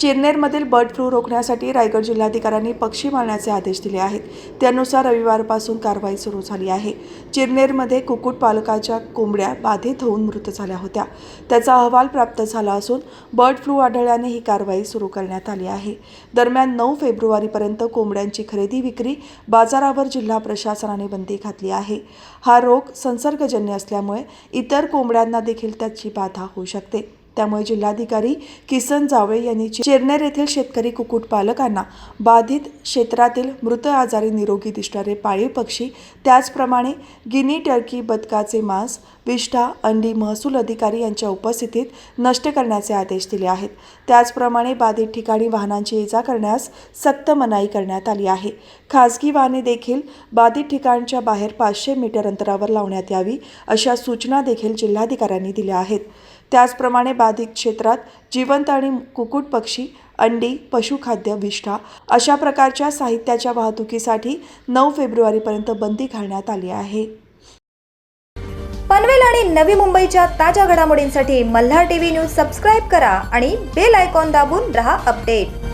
चिरनेरमधील bird flu रोखण्यासाठी रायगड जिल्हाधिकाऱ्यांनी पक्षी मारण्याचे आदेश दिले आहेत. त्यानुसार रविवारपासून कारवाई सुरू झाली आहे. चिरनेरमध्ये कुक्कुटपालकाच्या कोंबड्या बाधित होऊन मृत झाल्या होत्या. त्याचा अहवाल प्राप्त झाला असून बर्ड फ्लू आढळल्याने ही कारवाई सुरू करण्यात आली आहे. दरम्यान नऊ फेब्रुवारीपर्यंत कोंबड्यांची खरेदी विक्री बाजारावर जिल्हा प्रशासनाने बंदी घातली आहे. हा रोग संसर्गजन्य असल्यामुळे इतर कोंबड्यांना देखील त्याची बाधा होऊ शकते. त्यामुळे जिल्हाधिकारी किसन जावळे यांनी चेरनेर येथील शेतकरी कुक्कुटपालकांना बाधित क्षेत्रातील मृत आजारी निरोगी दिसणारे पाळीव पक्षी त्याचप्रमाणे गिनी टर्की बदकाचे मांस विष्ठा अंडी महसूल अधिकारी यांच्या उपस्थितीत नष्ट करण्याचे आदेश दिले आहेत. त्याचप्रमाणे बाधित ठिकाणी वाहनांची ये जा करण्यास सक्त मनाई करण्यात आली आहे. खासगी वाहने देखील बाधित ठिकाणच्या बाहेर पाचशे मीटर अंतरावर लावण्यात यावी अशा सूचना देखील जिल्हाधिकाऱ्यांनी दिल्या आहेत. त्याचप्रमाणे बाधित क्षेत्रात जिवंत आणि कुकुट पक्षी अंडी पशुखाद्य विष्ठा अशा प्रकारच्या साहित्याच्या वाहतुकीसाठी नऊ फेब्रुवारीपर्यंत बंदी घालण्यात आली आहे. पनवेल आणि नवी मुंबईच्या ताज्या घडामोडींसाठी मल्हार टीव्ही न्यूज सबस्क्राईब करा आणि बेल आयकॉन दाबून रहा अपडेट.